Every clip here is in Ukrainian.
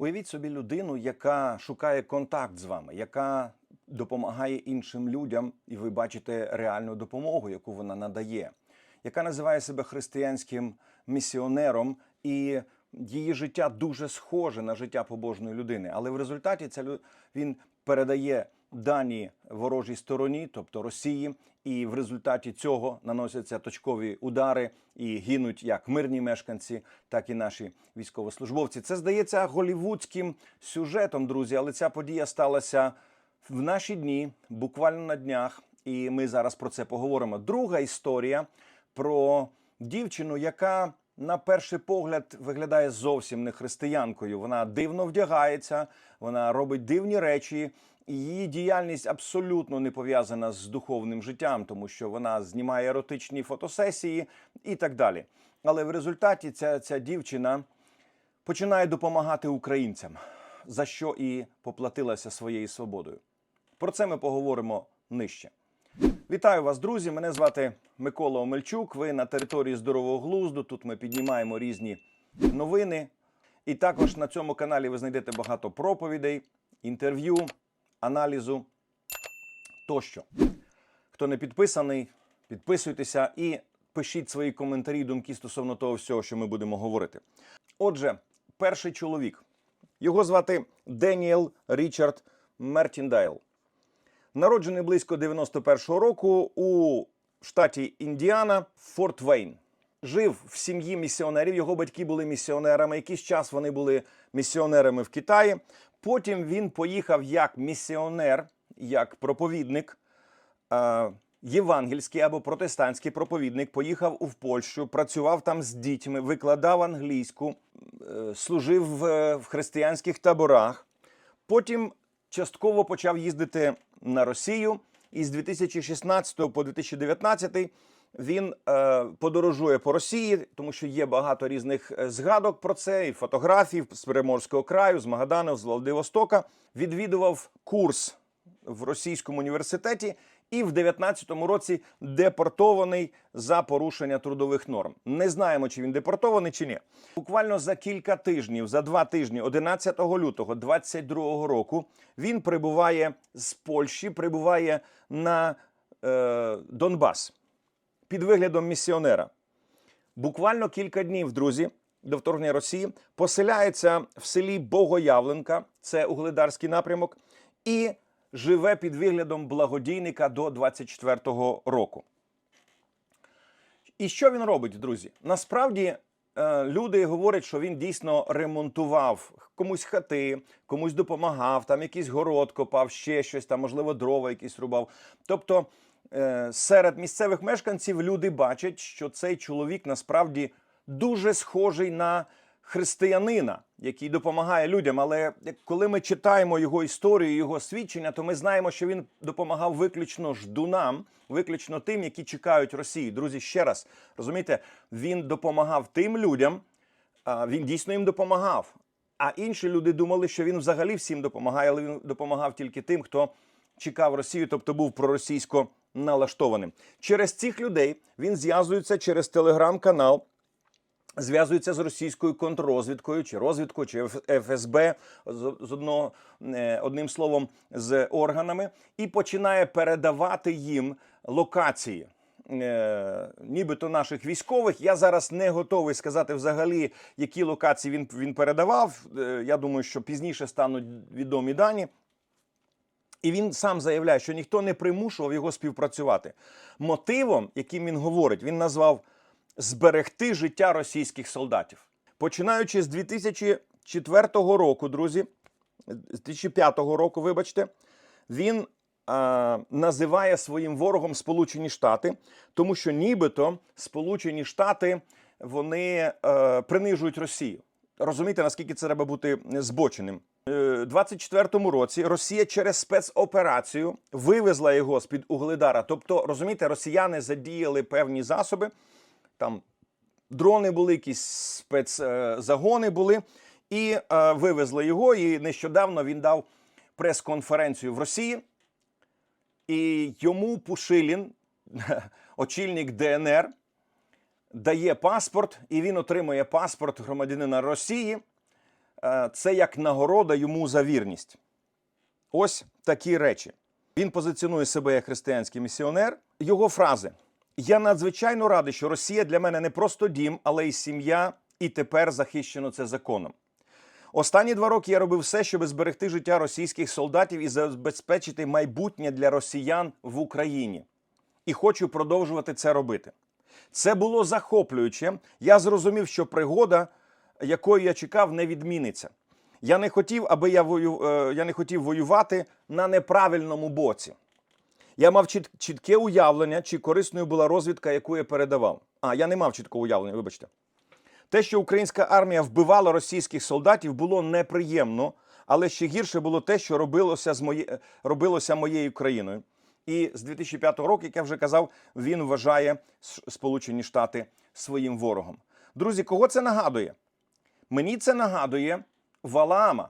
Уявіть собі людину, яка шукає контакт з вами, яка допомагає іншим людям, і ви бачите реальну допомогу, яку вона надає, яка називає себе християнським місіонером, і її життя дуже схоже на життя побожної людини. Але в результаті ця він передає дані ворожій стороні, тобто Росії, і в результаті цього наносяться точкові удари і гинуть як мирні мешканці, так і наші військовослужбовці. Це здається голівудським сюжетом, друзі, але ця подія сталася в наші дні, буквально на днях, і ми зараз про це поговоримо. Друга історія про дівчину, яка на перший погляд виглядає зовсім не християнкою. Вона дивно вдягається, вона робить дивні речі. Її діяльність абсолютно не пов'язана з духовним життям, тому що вона знімає еротичні фотосесії і так далі. Але в результаті ця, ця дівчина починає допомагати українцям, за що і поплатилася своєю свободою. Про це ми поговоримо нижче. Вітаю вас, друзі! Мене звати Микола Омельчук. Ви на території здорового глузду. Тут ми піднімаємо різні новини. І також на цьому каналі ви знайдете багато проповідей, інтерв'ю, аналізу тощо. Хто не підписаний, підписуйтеся і пишіть свої коментарі, думки стосовно того всього, що ми будемо говорити. Отже, перший чоловік. Його звати Деніел Річард Мертіндайл. Народжений близько 91-го року у штаті Індіана, Форт Вейн. Жив в сім'ї місіонерів. Його батьки були місіонерами. Якийсь час вони були місіонерами в Китаї. Потім він поїхав як місіонер, як проповідник, е, євангельський або протестантський проповідник. Поїхав у Польщу, працював там з дітьми, викладав англійську, е, служив в, в християнських таборах. Потім частково почав їздити на Росію, і з 2016 по 2019 він е, подорожує по Росії, тому що є багато різних е, згадок про це, і фотографій з Приморського краю, з Магадану, з Владивостока. Відвідував курс в російському університеті і в 19-му році депортований за порушення трудових норм. Не знаємо, чи він депортований чи ні. Буквально за кілька тижнів, за два тижні, 11 лютого 22 року, він прибуває з Польщі, прибуває на е, Донбас під виглядом місіонера. Буквально кілька днів, друзі, до вторгнення Росії поселяється в селі Богоявленка, це угледарський напрямок, і живе під виглядом благодійника до 24-го року. І що він робить, друзі? Насправді е, люди говорять, що він дійсно ремонтував комусь хати, комусь допомагав, там якийсь город копав, ще щось, там, можливо, дрова якісь рубав. Тобто серед місцевих мешканців люди бачать, що цей чоловік насправді дуже схожий на християнина, який допомагає людям. Але коли ми читаємо його історію, його свідчення, то ми знаємо, що він допомагав виключно ждунам, виключно тим, які чекають Росії. Друзі, ще раз розумієте, він допомагав тим людям, він дійсно їм допомагав. А інші люди думали, що він взагалі всім допомагає, але він допомагав тільки тим, хто чекав Росію, тобто був проросійсько налаштованим. Через цих людей він зв'язується через телеграм-канал зв'язується з російською контррозвідкою чи розвідкою, чи ФСБ з одного е, одним словом з органами, і починає передавати їм локації. е, Нібито наших військових. Я зараз не готовий сказати взагалі, які локації він, він передавав. Е, Я думаю, що пізніше стануть відомі дані. І він сам заявляє, що ніхто не примушував його співпрацювати. Мотивом, яким він говорить, він назвав зберегти життя російських солдатів. Починаючи з 2004 року, друзі, з 2005 року, вибачте, він а, називає своїм ворогом Сполучені Штати, тому що нібито Сполучені Штати вони е, принижують Росію. Розумієте, наскільки це треба бути збоченим? Е, 24-му році Росія через спецоперацію вивезла його з під Угледара. Тобто, розумієте, росіяни задіяли певні засоби, там дрони були, якісь спецзагони були, і е, вивезли його. І нещодавно він дав прес-конференцію в Росії, і йому Пушилін, очільник ДНР, дає паспорт, і він отримує паспорт громадянина Росії. Е, це як нагорода йому за вірність. Ось такі речі. Він позиціонує себе як християнський місіонер. Його фрази: Я надзвичайно радий, що Росія для мене не просто дім, але й сім'я, і тепер захищено це законом. Останні два роки я робив все, щоб зберегти життя російських солдатів і забезпечити майбутнє для росіян в Україні. І хочу продовжувати це робити. Це було захоплююче. Я зрозумів, що пригода, якої я чекав, не відміниться. Я не хотів, аби я вою... е, я не хотів воювати на неправильному боці. Я мав чіт... чітке уявлення, чи корисною була розвідка, яку я передавав. А, я не мав чіткого уявлення, вибачте. Те, що українська армія вбивала російських солдатів, було неприємно, але ще гірше було те, що робилося, з моє... робилося моєю країною. І з 2005 року, як я вже казав, він вважає Сполучені Штати своїм ворогом. Друзі, кого це нагадує? Мені це нагадує Валаама.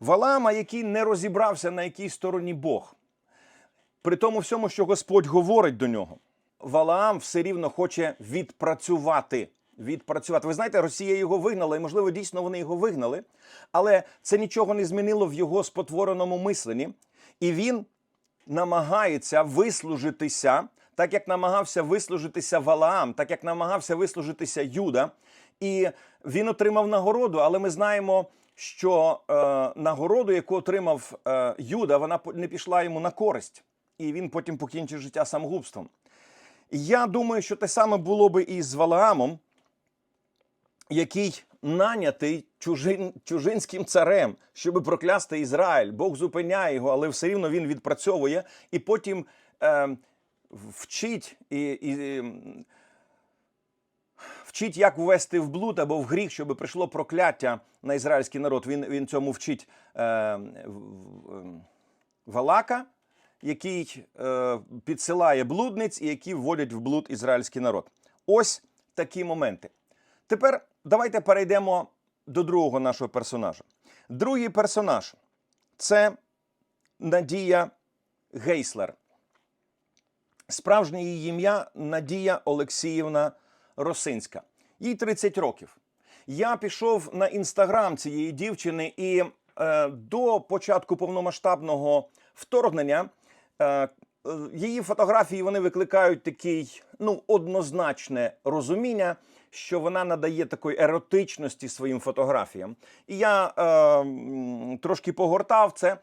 Валаама, який не розібрався, на якій стороні Бог. При тому всьому, що Господь говорить до нього. Валаам все рівно хоче відпрацювати. Відпрацювати. Ви знаєте, Росія його вигнала, і можливо, дійсно вони його вигнали, але це нічого не змінило в його спотвореному мисленні. І він намагається вислужитися, так як намагався вислужитися Валаам, так як намагався вислужитися Юда. І він отримав нагороду, але ми знаємо, що е, нагороду, яку отримав е, Юда, вона не пішла йому на користь, і він потім покінчив життя самогубством. Я думаю, що те саме було би і з Валаамом, який нанятий чужин, чужинським царем, щоб проклясти Ізраїль. Бог зупиняє його, але все рівно він відпрацьовує і потім е, вчить і, і вчить, як ввести в блуд або в гріх, щоб прийшло прокляття на ізраїльський народ. Він, він цьому вчить е, в- Валака, який е, підсилає блудниць і які вводять в блуд ізраїльський народ. Ось такі моменти. Тепер давайте перейдемо до другого нашого персонажа. Другий персонаж це Надія Гейслер. Справжнє її ім'я Надія Олексіївна Росинська. Їй 30 років. Я пішов на інстаграм цієї дівчини, і е, до початку повномасштабного вторгнення е, е, її фотографії вони викликають такий ну, однозначне розуміння, що вона надає такої еротичності своїм фотографіям. І я е, трошки погортав це.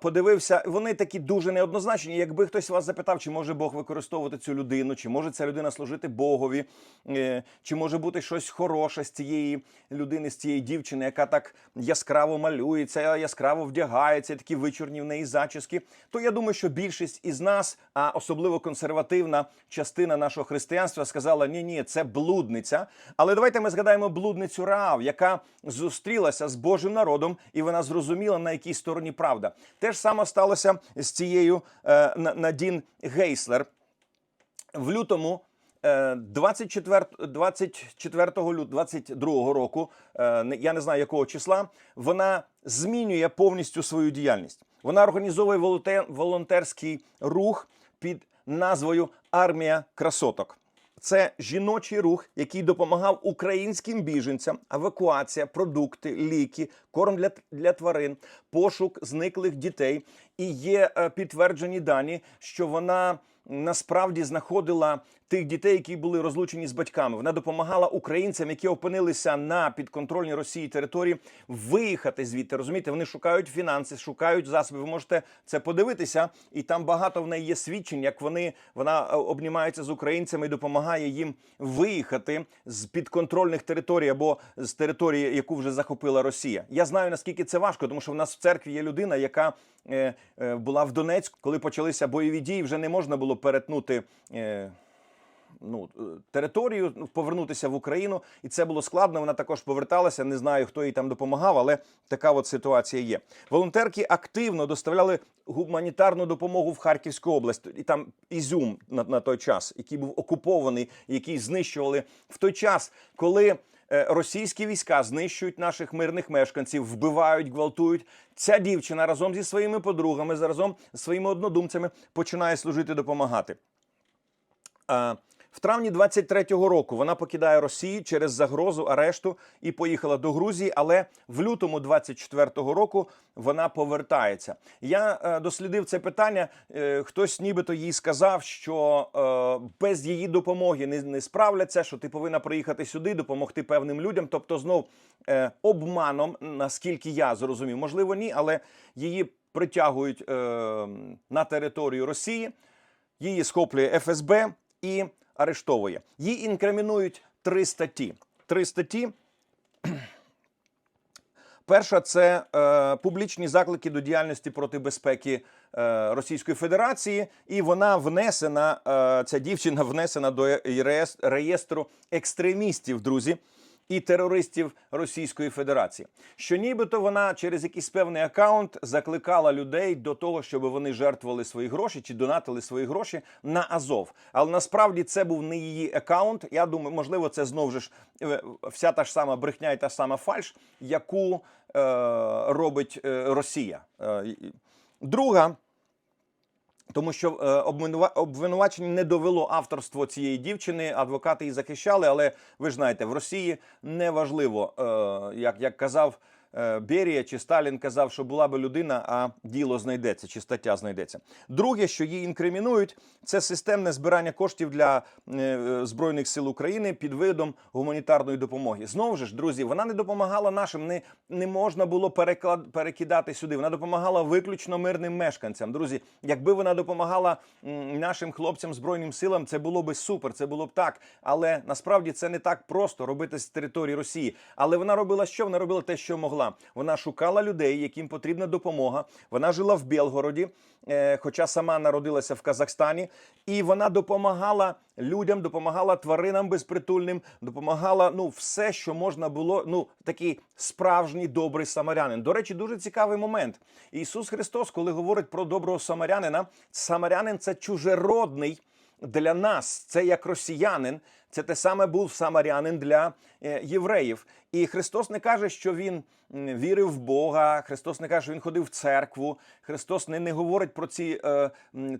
Подивився, вони такі дуже неоднозначні. Якби хтось вас запитав, чи може Бог використовувати цю людину, чи може ця людина служити Богові, е, чи може бути щось хороше з цієї людини, з цієї дівчини, яка так яскраво малюється, яскраво вдягається, такі вичорні в неї зачіски, то я думаю, що більшість із нас, а особливо консервативна частина нашого християнства, сказала: ні, ні, це блудниця. Але давайте ми згадаємо блудницю Раав, яка зустрілася з Божим народом, і вона зрозуміла, на якій стороні правда. Те ж саме сталося з цією е, На- Надін Гейслер в лютому. е, 24, 24 лютого 22 року, е, я не знаю якого числа, вона змінює повністю свою діяльність. Вона організовує волонтер, волонтерський рух під назвою Армія красоток. Це жіночий рух, який допомагав українським біженцям, евакуація, продукти, ліки, корм для, для тварин, пошук зниклих дітей. І є е, підтверджені дані, що вона насправді знаходила тих дітей, які були розлучені з батьками. Вона допомагала українцям, які опинилися на підконтрольній Росії території, виїхати звідти. Розумієте, вони шукають фінанси, шукають засоби. Ви можете це подивитися, і там багато в неї є свідчень, як вони вона е, обнімається з українцями і допомагає їм виїхати з підконтрольних територій або з території, яку вже захопила Росія. Я знаю наскільки це важко, тому що в нас в церкві є людина, яка е, е, була в Донецьку, коли почалися бойові дії, вже не можна було перетнути. Е, ну, е, територію, ну, повернутися в Україну, і це було складно. Вона також поверталася. Не знаю, хто їй там допомагав, але така от ситуація є. Волонтерки активно доставляли гуманітарну допомогу в Харківську область. І там Ізюм на, на той час, який був окупований, який знищували в той час, коли. Е, Російські війська знищують наших мирних мешканців, вбивають, гвалтують. Ця дівчина разом зі своїми подругами, разом зі своїми однодумцями починає служити, допомагати. В травні 23-го року вона покидає Росію через загрозу арешту і поїхала до Грузії. Але в лютому 24-го року вона повертається. Я е, дослідив це питання. Е, хтось нібито їй сказав, що е, без її допомоги не, не справляться, що ти повинна приїхати сюди, допомогти певним людям. Тобто, знов е, обманом, наскільки я зрозумів, можливо, ні, але її притягують е, на територію Росії. Її схоплює ФСБ і арештовує. Їй інкримінують три статті. Три статті. Перша це е, публічні заклики до діяльності проти безпеки е, Російської Федерації, і вона внесена, е, ця дівчина внесена до реєс- реєстру екстремістів, друзі, і терористів Російської Федерації. Що нібито вона через якийсь певний акаунт закликала людей до того, щоб вони жертвували свої гроші чи донатили свої гроші на Азов. Але насправді це був не її акаунт. Я думаю, можливо, це знову ж е, вся та ж сама брехня і та сама фальш, яку е, робить е, Росія. Е, Друга. Тому що е, обвинувачення не довело авторство цієї дівчини, адвокати її захищали, але ви ж знаєте, в Росії не важливо, е, як, як казав Берія чи Сталін казав, що була би людина, а діло знайдеться, чи стаття знайдеться. Друге, що її інкримінують, це системне збирання коштів для е, е, Збройних сил України під видом гуманітарної допомоги. Знову ж, друзі, вона не допомагала нашим, не, не можна було переклад, перекидати сюди. Вона допомагала виключно мирним мешканцям. Друзі, якби вона допомагала нашим хлопцям збройним силам, це було би супер, це було б так. Але насправді це не так просто робити з території Росії. Але вона робила що? Вона робила те, що могла. Вона шукала людей, яким потрібна допомога. Вона жила в Білгороді, е, хоча сама народилася в Казахстані, і вона допомагала людям, допомагала тваринам безпритульним, допомагала ну все, що можна було. Ну такий справжній добрий самарянин. До речі, дуже цікавий момент. Ісус Христос, коли говорить про доброго самарянина, самарянин це чужеродний для нас. Це як росіянин. Це те саме був самарянин для е, євреїв. І Христос не каже, що він вірив в Бога. Христос не каже, що він ходив в церкву. Христос не, не говорить про ці е,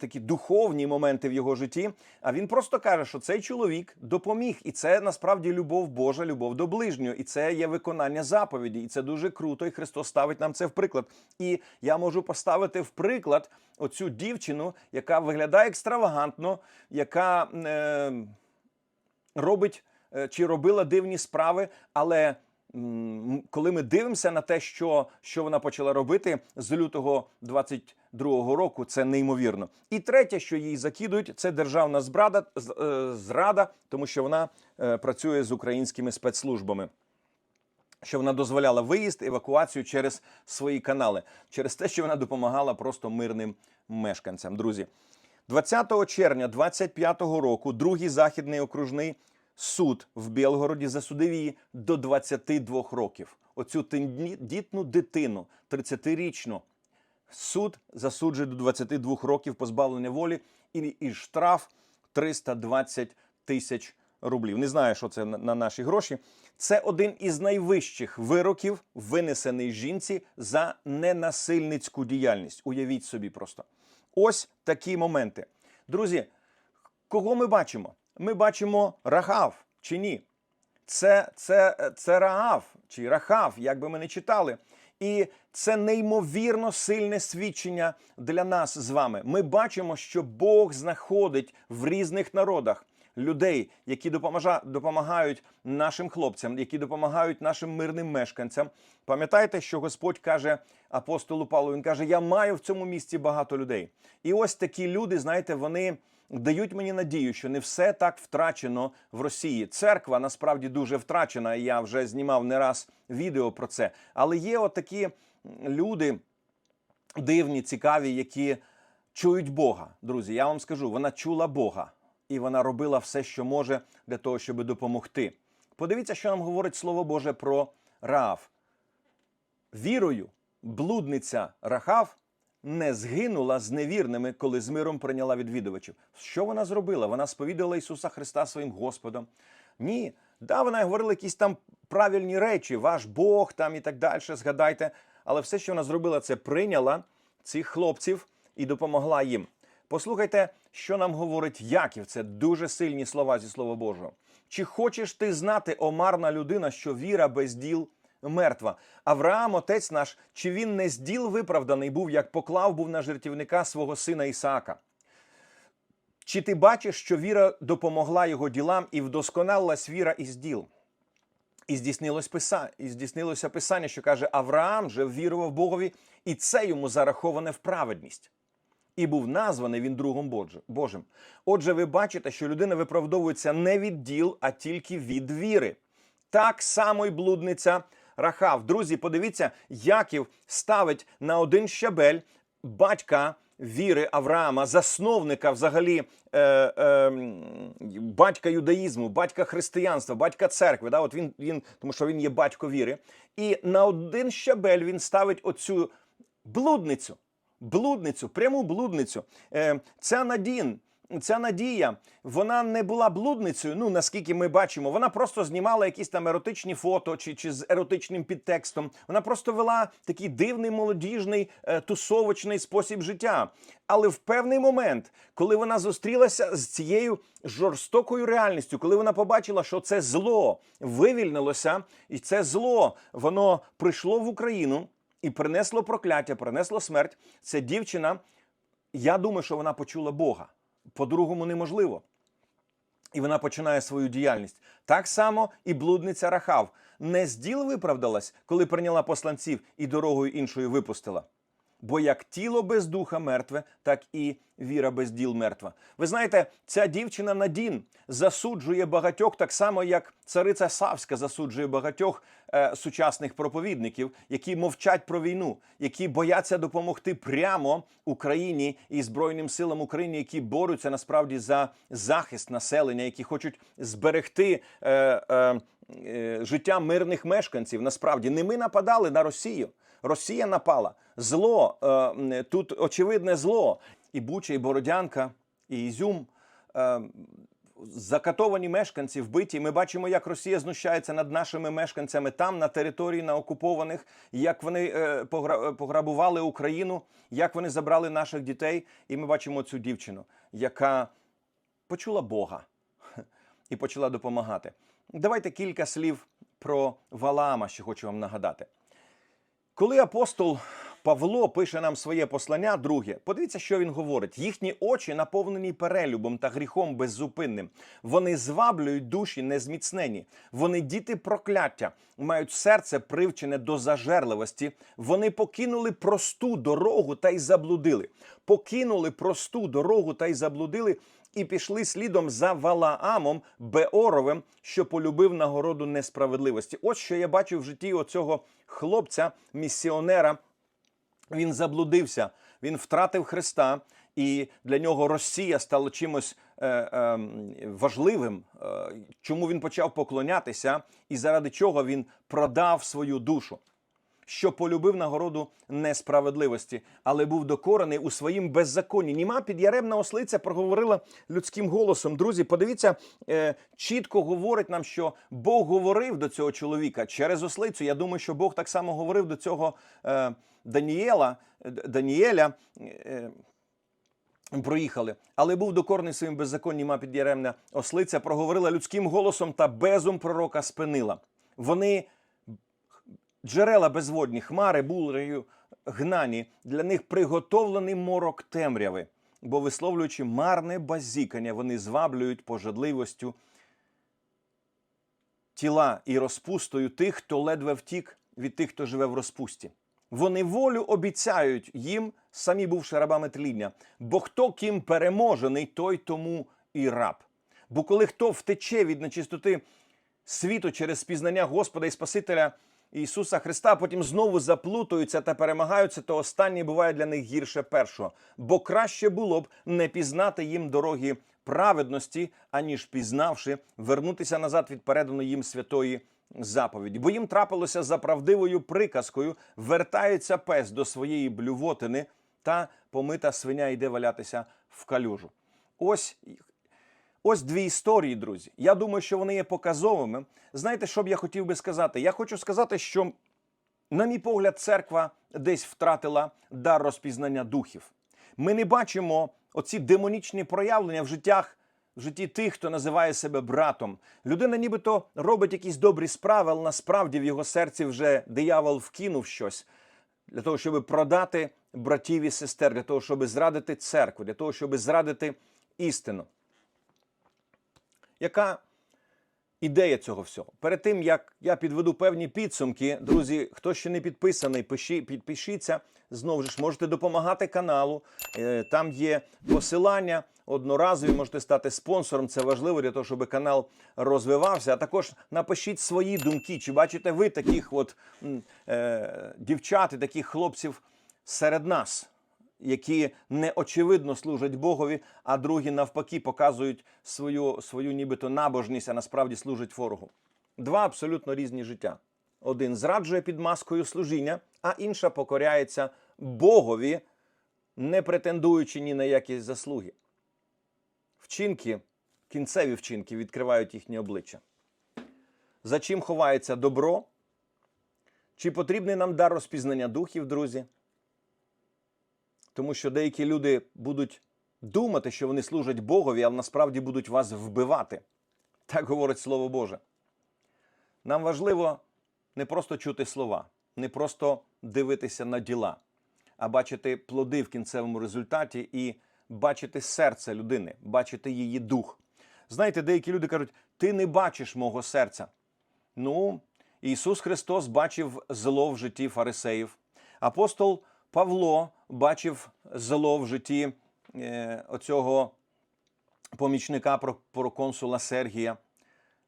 такі духовні моменти в його житті. А він просто каже, що цей чоловік допоміг, і це насправді любов Божа, любов до ближнього, і це є виконання заповіді. І це дуже круто. І Христос ставить нам це в приклад. І я можу поставити в приклад оцю дівчину, яка виглядає екстравагантно, яка. Е, робить е, чи робила дивні справи, але коли ми дивимося на те, що, що вона почала робити з лютого 22-го року, це неймовірно. І третє, що їй закидують, це державна зрада, е, зрада тому що вона е, працює з українськими спецслужбами. Що вона дозволяла виїзд, евакуацію через свої канали, через те, що вона допомагала просто мирним мешканцям. Друзі, 20 червня 25-го року другий західний окружний суд в Білгороді засудив її до 22 років. Оцю тендітну дитину, 30-річну, суд засуджує до 22 років позбавлення волі і, і штраф 320 тисяч рублів. Не знаю, що це на, на наші гроші. Це один із найвищих вироків, винесений жінці за ненасильницьку діяльність. Уявіть собі просто. Ось такі моменти. Друзі, кого ми бачимо? Ми бачимо Рахав чи ні? Це, це, це Раав чи Рахав, як би ми не читали. І це неймовірно сильне свідчення для нас з вами. Ми бачимо, що Бог знаходить в різних народах людей, які допомагають нашим хлопцям, які допомагають нашим мирним мешканцям. Пам'ятаєте, що Господь каже апостолу Павлу, він каже: Я маю в цьому місці багато людей. І ось такі люди, знаєте, вони дають мені надію, що не все так втрачено в Росії. Церква насправді дуже втрачена. Я вже знімав не раз відео про це. Але є отакі люди дивні, цікаві, які чують Бога. Друзі, я вам скажу, вона чула Бога, і вона робила все, що може для того, щоб допомогти. Подивіться, що нам говорить Слово Боже про Раав. Вірою блудниця Рахав не згинула з невірними, коли з миром прийняла відвідувачів. Що вона зробила? Вона сповідала Ісуса Христа своїм Господом. Ні, да, вона говорила якісь там правильні речі, ваш Бог там і так далі, згадайте. Але все, що вона зробила, це прийняла цих хлопців і допомогла їм. Послухайте, що нам говорить Яків. Це дуже сильні слова зі Слова Божого. Чи хочеш ти знати, омарна людина, що віра без діл мертва? Авраам, отець наш, чи він не з діл виправданий був, як поклав був на жертівника свого сина Ісаака? Чи ти бачиш, що віра допомогла його ділам і вдосконалилась віра із діл? І здійснилось писання, і здійснилося писання, що каже: Авраам же вірував Богові, і це йому зараховане в праведність. І був названий він другом Божим. Отже, ви бачите, що людина виправдовується не від діл, а тільки від віри. Так само й блудниця Рахав. Друзі, подивіться, Яків ставить на один щабель батька віри Авраама, засновника взагалі е, е, батька юдаїзму, батька християнства, батька церкви. Да? От він, він, тому що він є батько віри. І на один щабель він ставить оцю блудницю. Блудницю, пряму блудницю. Е, Ця Надін, ця Надія, вона не була блудницею. Ну наскільки ми бачимо, вона просто знімала якісь там еротичні фото чи, чи з еротичним підтекстом. Вона просто вела такий дивний молодіжний е, тусовочний спосіб життя. Але в певний момент, коли вона зустрілася з цією жорстокою реальністю, коли вона побачила, що це зло вивільнилося, і це зло воно прийшло в Україну і принесло прокляття, принесло смерть. Це дівчина, я думаю, що вона почула Бога. По-другому неможливо. І вона починає свою діяльність. Так само і блудниця Рахав не з діл виправдалась, коли прийняла посланців і дорогою іншою випустила. Бо як тіло без духа мертве, так і віра без діл мертва. Ви знаєте, ця дівчина Надін засуджує багатьох, так само як цариця Савська засуджує багатьох е, сучасних проповідників, які мовчать про війну, які бояться допомогти прямо Україні і Збройним силам України, які борються насправді за захист населення, які хочуть зберегти. Е, е, е, Життя мирних мешканців насправді не ми нападали на Росію. Росія напала. Зло е, тут очевидне зло. І Буча, і Бородянка, і Ізюм. Е, закатовані мешканці вбиті. Ми бачимо, як Росія знущається над нашими мешканцями там, на території на окупованих, як вони е, погра- пограбували Україну, як вони забрали наших дітей. І ми бачимо цю дівчину, яка почула Бога і почала допомагати. Давайте кілька слів про Валаама, що хочу вам нагадати. Коли апостол Павло пише нам своє послання, друге, подивіться, що він говорить. Їхні очі наповнені перелюбом та гріхом беззупинним. Вони зваблюють душі незміцнені. Вони діти прокляття, мають серце привчене до зажерливості. Вони покинули просту дорогу та й заблудили. Покинули просту дорогу та й заблудили. І пішли слідом за Валаамом Беоровим, що полюбив нагороду несправедливості. Ось що я бачив в житті оцього хлопця, місіонера. Він заблудився, він втратив Христа, і для нього Росія стала чимось е, е, важливим. Е, чому він почав поклонятися, і заради чого він продав свою душу. Що полюбив нагороду несправедливості, але був докорений у своїм беззаконні. Німа підяремна ослиця проговорила людським голосом. Друзі, подивіться, е, чітко говорить нам, що Бог говорив до цього чоловіка через ослицю. Я думаю, що Бог так само говорив до цього е, Даніела, Даніеля. Е, Проїхали, але був докорний своїм беззаконнім, підяремна ослиця проговорила людським голосом та безум пророка спинила. Вони джерела безводні, хмари булею гнані, для них приготовлений морок темряви, бо висловлюючи марне базікання, вони зваблюють пожадливостю тіла і розпустою тих, хто ледве втік від тих, хто живе в розпусті. Вони волю обіцяють їм, самі бувши рабами тління. Бо хто ким переможений, той тому і раб. Бо коли хто втече від нечистоти світу через спізнання Господа і Спасителя Ісуса Христа, потім знову заплутуються та перемагаються, то останнє буває для них гірше першого. Бо краще було б не пізнати їм дороги праведності, аніж пізнавши, вернутися назад від переданої їм святої заповіді. Бо їм трапилося за правдивою приказкою: вертається пес до своєї блювотини, та помита свиня йде валятися в калюжу. Ось Ось дві історії, друзі. Я думаю, що вони є показовими. Знаєте, що б я хотів би сказати? Я хочу сказати, що, на мій погляд, церква десь втратила дар розпізнання духів. Ми не бачимо оці демонічні проявлення в життях, в житті тих, хто називає себе братом. Людина нібито робить якісь добрі справи, але насправді в його серці вже диявол вкинув щось для того, щоб продати братів і сестер, для того, щоб зрадити церкву, для того, щоб зрадити істину. Яка ідея цього всього? Перед тим як я підведу певні підсумки, друзі, хто ще не підписаний, пиші, підпишіться. Знову ж можете допомагати каналу. Е, Там є посилання одноразові, можете стати спонсором. Це важливо для того, щоб канал розвивався. А також напишіть свої думки. Чи бачите ви таких от е, дівчат і таких хлопців серед нас? Які неочевидно служать Богові, а другі навпаки показують свою, свою нібито набожність, а насправді служать ворогу. Два абсолютно різні життя. Один зраджує під маскою служіння, а інша покоряється Богові, не претендуючи ні на які заслуги. Вчинки, кінцеві вчинки відкривають їхні обличчя. За чим ховається добро? Чи потрібний нам дар розпізнання духів, друзі? Тому що деякі люди будуть думати, що вони служать Богові, але насправді будуть вас вбивати. Так говорить Слово Боже. Нам важливо не просто чути слова, не просто дивитися на діла, а бачити плоди в кінцевому результаті і бачити серце людини, бачити її дух. Знаєте, деякі люди кажуть, ти не бачиш мого серця. Ну, Ісус Христос бачив зло в житті фарисеїв. Апостол Павло бачив зло в житті е, оцього помічника про- проконсула Сергія,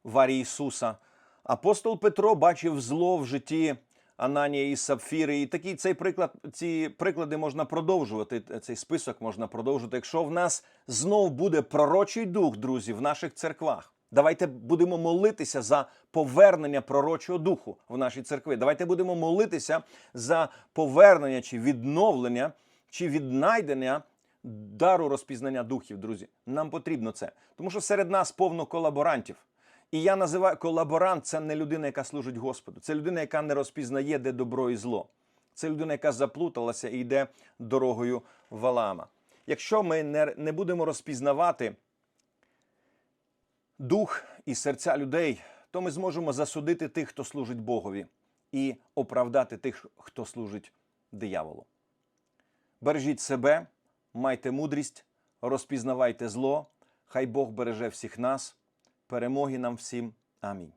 Варі Ісуса. Апостол Петро бачив зло в житті Ананія і Сапфіри. І такий цей приклад, ці приклади можна продовжувати. Цей список можна продовжувати. Якщо в нас знов буде пророчий дух, друзі, в наших церквах. Давайте будемо молитися за повернення пророчого духу в нашій церкві. Давайте будемо молитися за повернення чи відновлення, чи віднайдення дару розпізнання духів, друзі. Нам потрібно це. Тому що серед нас повно колаборантів. І я називаю колаборант це не людина, яка служить Господу. Це людина, яка не розпізнає, де добро і зло. Це людина, яка заплуталася і йде дорогою Валаама. Якщо ми не, не будемо розпізнавати дух і серця людей, то ми зможемо засудити тих, хто служить Богові, і оправдати тих, хто служить дияволу. Бережіть себе, майте мудрість, розпізнавайте зло. Хай Бог береже всіх нас. Перемоги нам всім. Амінь.